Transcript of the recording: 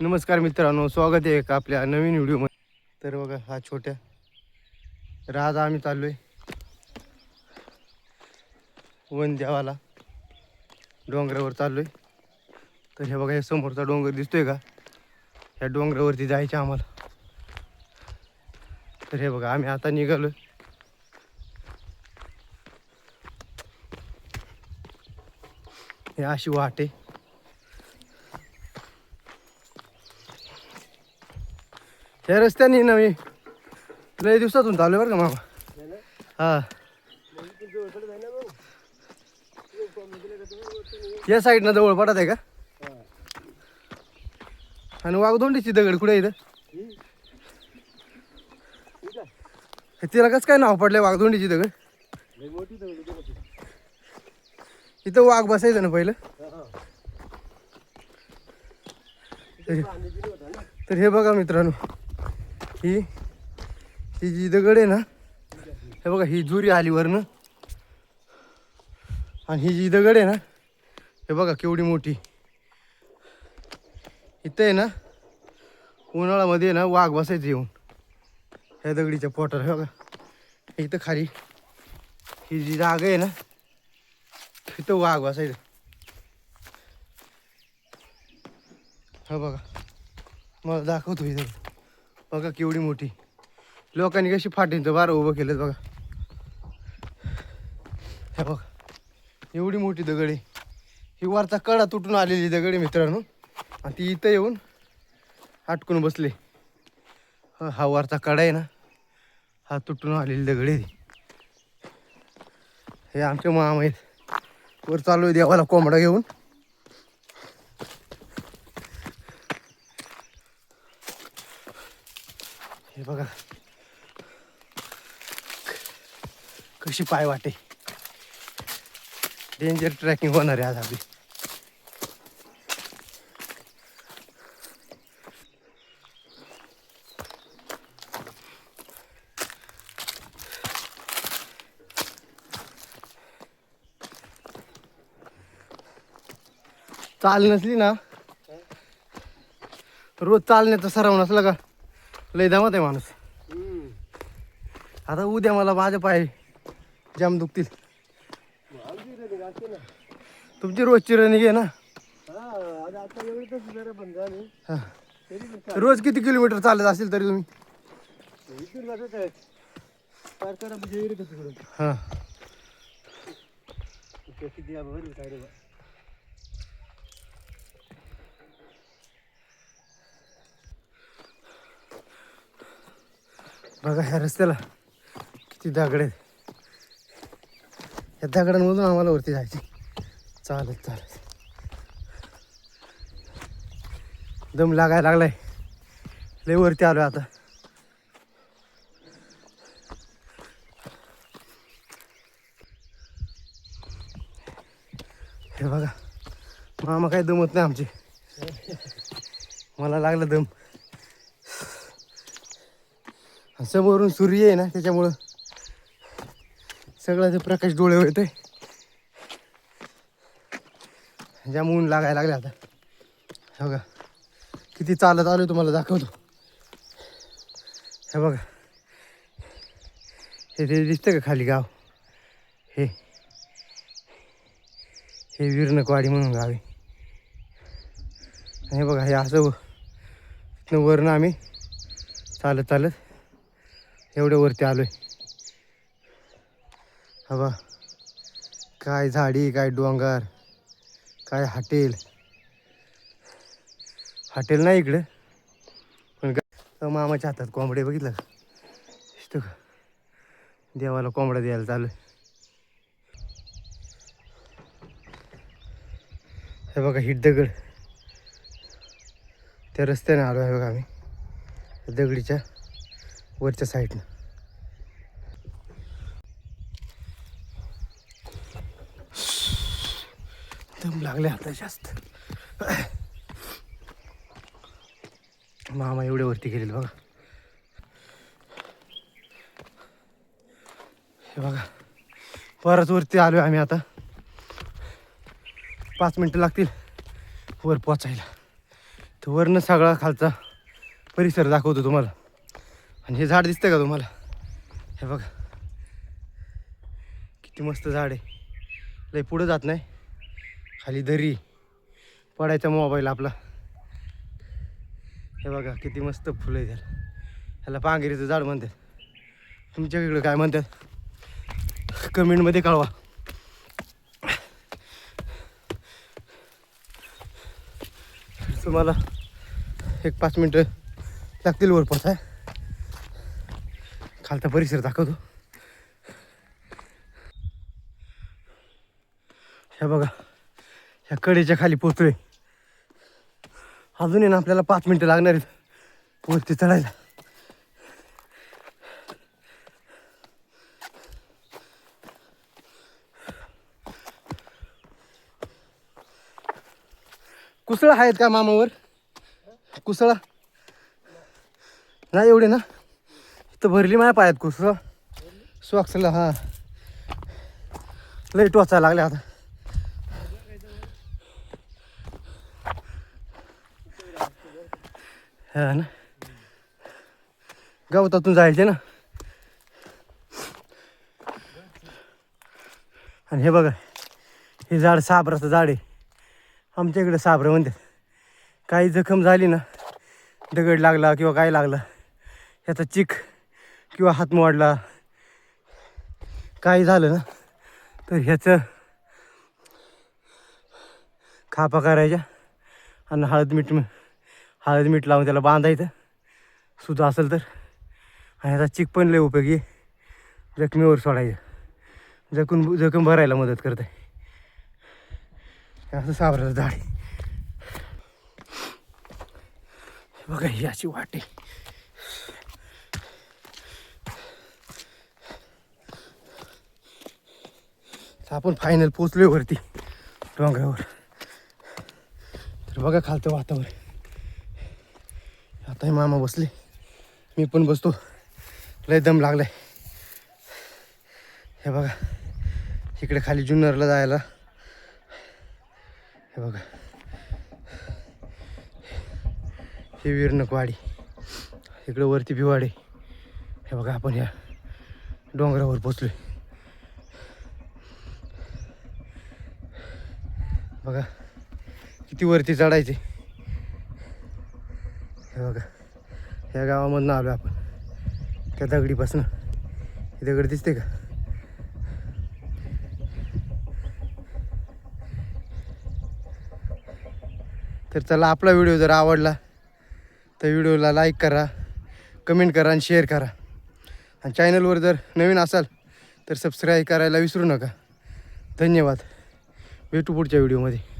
नमस्कार मित्रांनो स्वागत आहे का आपल्या नवीन व्हिडिओमध्ये तर बघा हा छोट्या तर आज आम्ही चाललो आहे वन देवाला डोंगरावर चाललो आहे तर हे बघा हे समोरचा डोंगर दिसतोय का? ह्या डोंगरावरती जायचे आम्हाला. तर हे बघा आम्ही आता निघालो हे अशी वाट आहे. हे रस्त्याने ना मी. लय दिवसातून चालू बरं का मामा. हा. या साईडनं जवळ पडत आहे का? आणि वाघदोंडीची दगड कुठे इथं हे तिला कसं काय नाव पडलंय वाघदोंडीची दगड? इथं वाघ बसायचं ना पहिलं. तर हे बघा मित्रांनो. ही ही जी दगड आहे ना हे बघा ही जुरी आली वरनं आणि ही जी दगड आहे ना हे बघा केवढी मोठी. इथं आहे ना उन्हाळ्यामध्ये आहे ना वाघ बसायचं येऊन. ह्या दगडीच्या पोटाला हे बघा. इथं खाली ही जी जागा आहे ना इथं वाघ बसायचं. हा बघा. मला दाखवतो इथं. बघा केवढी मोठी. लोकांनी कशी फाटींचं बारा उभं केलं बघा. हे बघा एवढी मोठी दगड. आहे ही वरचा कडा तुटून आलेली दगड मित्रांनो. आणि ती इथं येऊन अटकून बसले. हा हा वरचा कडा आहे ना हा तुटून आलेली दगड आहे हे आमचे मामा आहेत. वर चालू आहे देवाला कोंबडा घेऊन. हे बघा. कशी पाय वाटे. डेंजर ट्रॅकिंग होणार आहे आज आपली. चाल नसली ना. रोज चालण्याचा सराव नसला का? लय दमत आहे माणूस. आता उद्या मला माझे पाय जाम दुखतील. तुमची रोजची रनिंग आहे ना. हा. रोज किती किलोमीटर चालत असेल तरी तुम्ही? हा. बघा ह्या रस्त्याला किती दगड आहेत. ह्या दगडांमधून आम्हाला वरती जायची. चालत चालत दम लागायला लागलाय. लय वरती आलो आता. हे बघा. मामा काही दमत नाही आमचे. मला लागलं दम आणि समोरून सूर्य आहे ना त्याच्यामुळं सगळं ते प्रकाश डोळ्यावर येतोय ज्या ऊन लागायला लागले आता. हे बघा किती चालत आलो तुम्हाला दाखवतो. हे बघा. हे ते दिसतं का खाली गाव? हे. हे विरणकवाडी म्हणून गाव आहे. हे बघा हे असं तिथनं वरनं आम्ही चालत चालत एवढ्या वरती आलोय. हवा. काय झाडी काय डोंगर काय हॉटेल. हॉटेल नाही इकडं. पण मामाच्या हातात कोंबडे बघितलं का? दिसतो का? देवाला कोंबडा द्यायला चालू आहे. हे बघा हिट दगड. त्या रस्त्याने आलो आहे बघा आम्ही. दगडीच्या वरच्या साईडनं. दम लागले आता जास्त. मामा एवढे वरती गेलेले बघा. हे बघा. परत वरती आलो आम्ही आता. पाच मिनटं लागतील. वर पोचायला. तर वरनं सगळा खालचा परिसर दाखवतो तुम्हाला. आणि हे झाड दिसतंय का तुम्हाला? हे बघा. किती मस्त झाड आहे. लय पुढं जात नाही. खाली दरी पडायचा मोबाईल आपला. हे बघा किती मस्त फुलं आहे त्याला ह्याला पांगरीचं झाड म्हणतात. तुमच्याकडे काय म्हणतात? कमेंटमध्ये कळवा. तुम्हाला एक पाच मिनटं लागतील वर पोचाय खालता परिसर दाखवतो. हे बघा ह्या कडेच्या खाली पोचतोय अजून आहे ना आपल्याला पाच मिनटं लागणार आहेत. वरती चढायला. कुसळा आहेत का मामावर? कुसळा? नाही एवढे ना? तर भरली माझ्या पायात कुसळ. स्वाक्सला हा. लई टोचायला लागले आता. हा ना. गवतातून जायचे ना. आणि हे बघा हे झाड साबराचं झाड आहे. आमच्या इकडे साबरं म्हणतात. काही जखम झाली ना दगड लागला किंवा काय लागला ह्याचा चिक किंवा हात मोडला काही झालं ना तर ह्याचं खापा करायच्या आणि हळद मीठ हळद मीठ लावून त्याला बांधायचं. सुद्धा असेल तर. आणि आता चिक पण लय उपयोगी जखमीवर सोडायचं. जखून जखम भरायला मदत करते हे असं साबराचं झाड बघा ही अशी वाटे आपण फायनल पोचलोय वरती डोंगरावर. तर बघा खालतं वातावरण. आता हे मामा बसले. मी पण बसतो. लय दम लागलाय. हे बघा. इकडे खाली जुन्नरला जायला. हे बघा. हे वीरनकवाडी इकडं वरती भिवाडे हे बघा आपण ह्या डोंगरावर पोचलोय. बघा. किती वरती चढायचे. हे बघा. ह्या गावामधनं आलो आपण. त्या दगडीपासून. हे दगड दिसते का? तर चला आपला व्हिडिओ जर आवडला तर व्हिडिओला लाईक करा कमेंट करा आणि शेअर करा. आणि चॅनलवर जर नवीन असाल तर सबस्क्राईब करायला विसरू नका. धन्यवाद. भेटू पुढच्या व्हिडिओमध्ये.